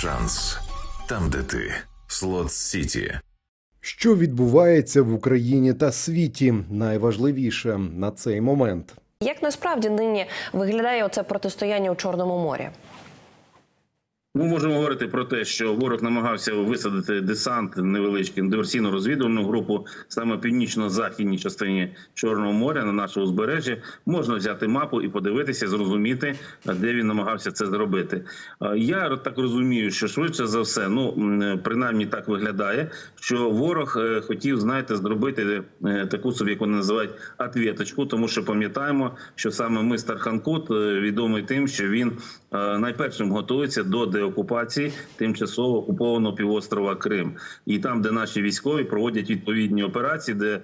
шанс там, де ти. Слот Сіті. Що відбувається в Україні та світі? Найважливіше на цей момент. Як насправді нині виглядає оце протистояння у Чорному морі? Ми можемо говорити про те, що ворог намагався висадити десант невеличкий диверсійно розвідувальну групу саме північно-західній частині Чорного моря на наше узбережжя. Можна взяти мапу і подивитися, зрозуміти, де він намагався це зробити. Я так розумію, що швидше за все, ну принаймні так виглядає, що ворог е, хотів, знаєте, зробити е, таку собі, як вони називають, отвіточку, тому що пам'ятаємо, що саме мистер Ханкут е, відомий тим, що він найпершим готується до деокупації тимчасово окупованого півострова Крим, і там, де наші військові проводять відповідні операції, де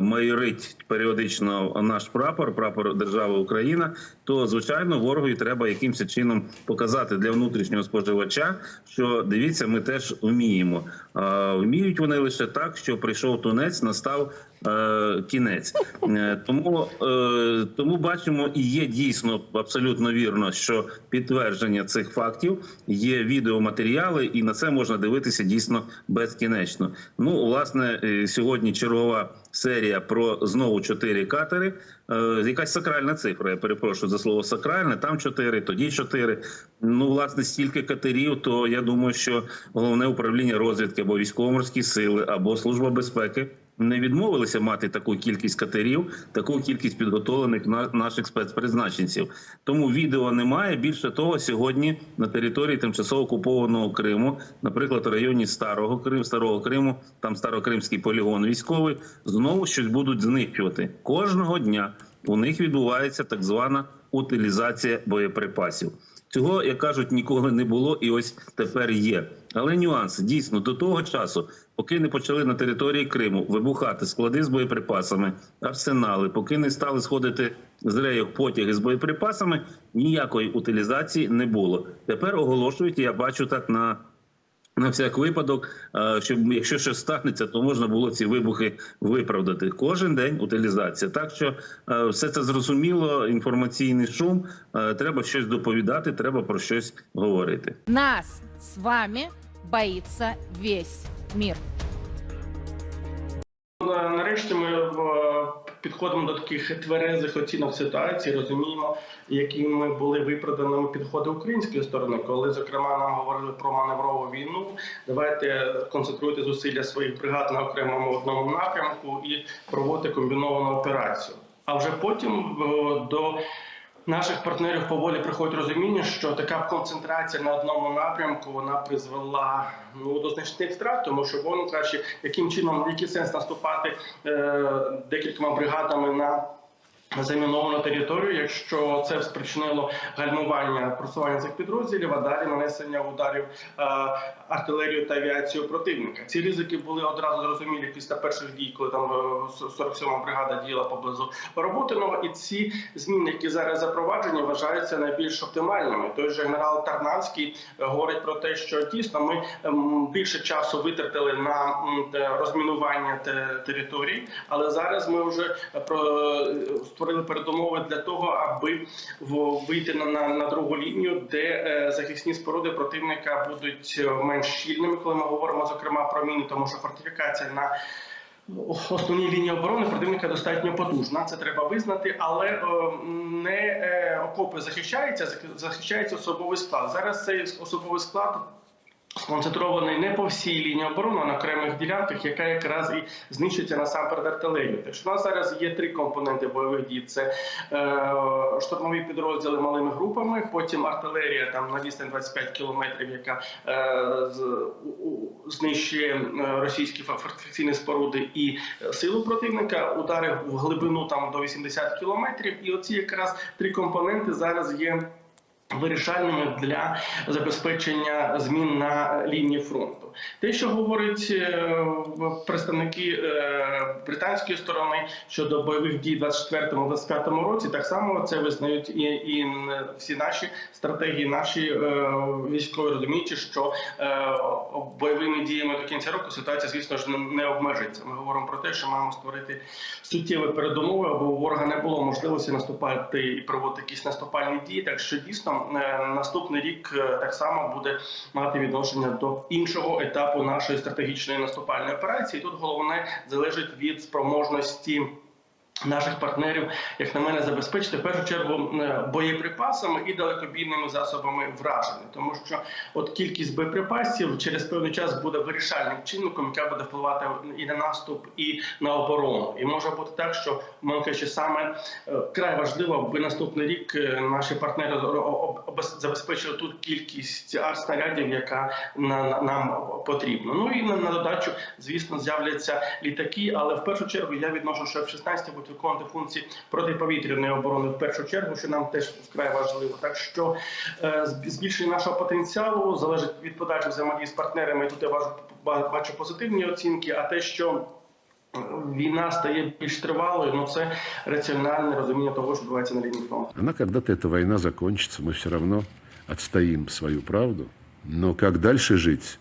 майорить періодично наш прапор, прапор держави Україна, то звичайно ворогові треба якимось чином показати для внутрішнього споживача, що дивіться, ми теж вміємо. Е, Вміють вони лише так, що прийшов тунець, настав е, кінець. Е, Тому, е, тому бачимо, і є дійсно абсолютно вірно, що підтвердження цих фактів є відеоматеріали, і на це можна дивитися дійсно безкінечно. Ну, власне, е, сьогодні чергова серія про знову чотири катери. Е, Якась сакральна цифра. Я перепрошую за слово сакральне. Там чотири, тоді чотири. Ну, власне, стільки катерів. То я думаю, що головне управління розвідки або військово-морські сили, або служба безпеки не відмовилися мати таку кількість катерів, таку кількість підготовлених на наших спецпризначенців. Тому відео немає. Більше того, сьогодні на території тимчасово окупованого Криму, наприклад, в районі Старого Криму, Старого Криму, там Старокримський полігон військовий, знову щось будуть знищувати кожного дня. У них відбувається так звана утилізація боєприпасів. Цього, як кажуть, ніколи не було, і ось тепер є. Але нюанс дійсно до того часу, поки не почали на території Криму вибухати склади з боєприпасами, арсенали, поки не стали сходити з рейок потяги з боєприпасами, ніякої утилізації не було. Тепер оголошують, я бачу так на на всяк випадок, е, щоб якщо щось станеться, то можна було ці вибухи виправдати. Кожен день утилізація. Так що е, все це зрозуміло. Інформаційний шум. е, Треба щось доповідати, треба про щось говорити. Нас з вами боїться весь мир. Підходимо до таких тверезих оцінок ситуації, розуміємо, якими були виправданими підходи української сторони, коли зокрема нам говорили про маневрову війну. Давайте концентруйте зусилля своїх бригад на окремому одному напрямку і проводити комбіновану операцію. А вже потім до наших партнерів поволі приходить розуміння, що така концентрація на одному напрямку вона призвела ну до значних втрат, тому що воно краще, яким чином який сенс наступати е, декількома бригадами на заміновану територію, якщо це спричинило гальмування просування цих підрозділів, а далі нанесення ударів е, артилерію та авіацію противника. Ці ризики були одразу зрозумілі після перших дій, коли там е, 47-ма бригада діяла поблизу Роботиного. І ці зміни, які зараз запроваджені, вважаються найбільш оптимальними. Той же генерал Тарнавський е, говорить про те, що дійсно ми ем, більше часу витратили на розмінування те- територій, але зараз ми вже е, про створили передумови для того, аби вийти на, на, на другу лінію, де е, захисні споруди противника будуть е, менш щільними, коли ми говоримо зокрема про міни, тому що фортифікація на Основній лінії оборони противника достатньо потужна, це треба визнати, але е, не е, окопи захищаються, захищається особовий склад. Зараз цей особовий склад сконцентрований не по всій лінії оборони, а на окремих ділянках, яка якраз і знищується насамперед артилерією. Так що у нас зараз є три компоненти бойових дій: це е, штурмові підрозділи малими групами, потім артилерія там на відстань 25 кілометрів, яка е, з, у- знищує е, російські фортифікаційні споруди і силу противника, удари в глибину там до 80 кілометрів. І оці якраз три компоненти зараз є вирішальними для забезпечення змін на лінії фронту. Те, що говорить е, представники е, британської сторони щодо бойових дій в 24-25 році, так само це визнають і, і всі наші стратегії, наші е, військові розуміючи, що бойовими діями до кінця року ситуація, звісно ж, не обмежиться. Ми говоримо про те, що маємо створити суттєві передумови, аби у ворога не було можливості наступати і проводити якісь наступальні дії. Так що дійсно е, наступний рік е, так само буде мати відношення до іншого етапу нашої стратегічної наступальної операції. Тут головне залежить від спроможності. Наших партнерів, як на мене, забезпечити в першу чергу е, боєприпасами і далекобійними засобами враження, тому що от кількість боєприпасів через певний час буде вирішальним чинником, яка буде впливати і на наступ, і на оборону. І може бути так, що кажучи, саме е, край важливо, аби наступний рік е, наші партнери забезпечили тут кількість артснарядів, яка на, на- нам потрібна. Ну і на, додачу, звісно, з'являться літаки, але в першу чергу я відношу, що F-16 будуть виконувати функції протиповітряної оборони в першу чергу, що нам теж вкрай важливо. Так що е, збільшення нашого потенціалу залежить від подальших взаємодій з партнерами. Тут я бачу, ба- бачу позитивні оцінки, а те, що е, Війна стає більш тривалою, ну це раціональне розуміння того, що відбувається на лінії фронту. Она когда-то эта война мы все равно отстоим свою правду. Но как дальше жить,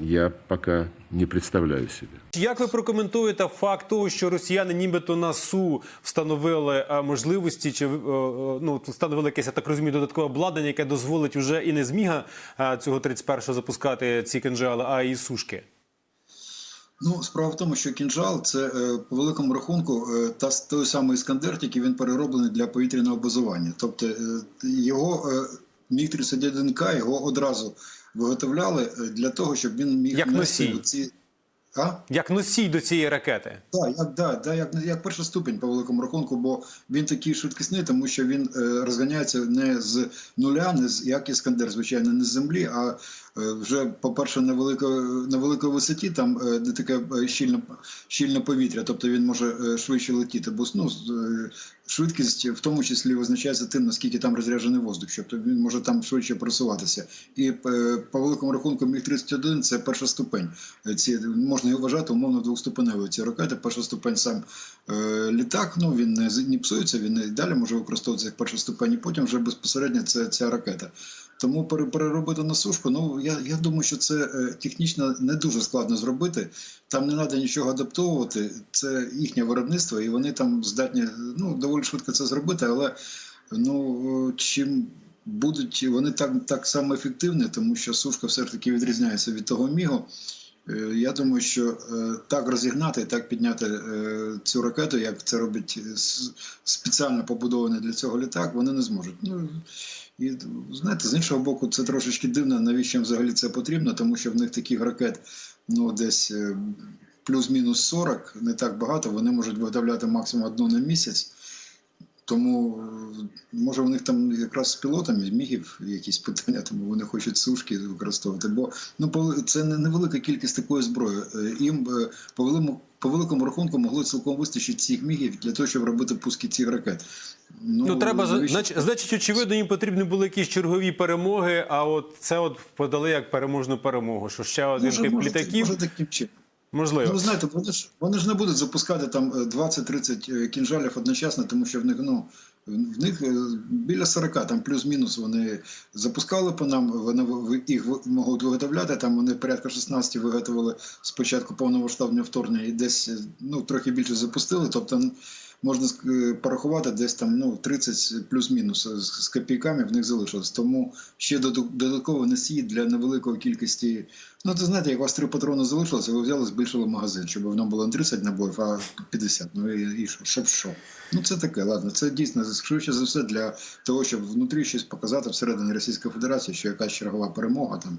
я пока не представляю себе. Як ви прокоментуєте факт того, що росіяни нібито на СУ встановили е, можливості чи е, е, ну встановили якесь, я так розумію, додаткове обладнання, яке дозволить уже і не зміга цього 31-го запускати ці кинжали, а і сушки? Ну, справа в тому, що кінжал це е, по великому рахунку е, та той самий іскандер, тільки він перероблений для повітряного базування. Тобто е, його е, міг 31 к його одразу виготовляли е, для того, щоб він міг Як носій. ці. А? Як носій до цієї ракети? Так, як, да, да, як, як перший ступень по великому рахунку, бо він такий швидкісний, тому що він е, розганяється не з нуля, не з як іскандер, звичайно, не з землі, а вже, по-перше, на великій, на великій висоті, там е, де таке е, щільне, щільне повітря, тобто він може е, швидше летіти, бо ну, е, швидкість в тому числі визначається тим, наскільки там розряджений воздух, тобто він може там швидше просуватися. І е, по великому рахунку Міг-31 це перша ступень. Е, Ці, можна його вважати умовно двохступеневою. Ці ракети, перша ступень сам е, літак, ну він не, не псується, він і далі може використовуватися як перша ступень, і потім вже безпосередньо це ця ракета. Тому переробити на сушку, ну я, я думаю, що це е, технічно не дуже складно зробити. Там не треба нічого адаптовувати. Це їхнє виробництво, і вони там здатні ну, доволі швидко це зробити, але ну чим будуть вони так, так само ефективні, тому що сушка все ж таки відрізняється від того мігу. Е, Я думаю, що е, так розігнати, так підняти е, цю ракету, як це робить е, спеціально побудований для цього літак, вони не зможуть. Ну і знаєте, з іншого боку, це трошечки дивно, навіщо їм взагалі це потрібно, тому що в них таких ракет ну десь е, плюс-мінус 40, не так багато. Вони можуть виготовляти максимум одну на місяць. Тому е, може у них там якраз з пілотами мігів якісь питання, тому вони хочуть сушки використовувати. Бо ну це не невелика кількість такої зброї. Е, Їм е, по великому, по великому рахунку могло цілком вистачити цих мігів для того, щоб робити пуски цих ракет. Ну, треба навіщо- значить, значить, очевидно, їм потрібні були якісь чергові перемоги. А от це от подали як переможну перемогу. Що ще один Може, тип може, літаків може таким чином. Можливо. Ну, знаєте, вони ж вони ж не будуть запускати там е, 20-30 кінжалів одночасно, тому що в них ну в них е, біля 40, там плюс-мінус вони запускали по нам. Вони їх можуть виготовляти. Там вони порядка 16 виготовили спочатку повномасштабного вторгнення і десь е, ну трохи більше запустили. Тобто можна е, порахувати десь там ну 30 плюс-мінус е, з, копійками в них залишилось. Тому ще додат- додатково носії для невеликої кількості. Ну, то знаєте, як у вас три патрони залишилося, ви взяли, збільшили магазин, щоб воно було не 30 набоїв, а 50. Ну і, і що, щоб що. Ну це таке, ладно. Це дійсно швидше за все для того, щоб внутрі щось показати всередині Російської Федерації, що якась чергова перемога, там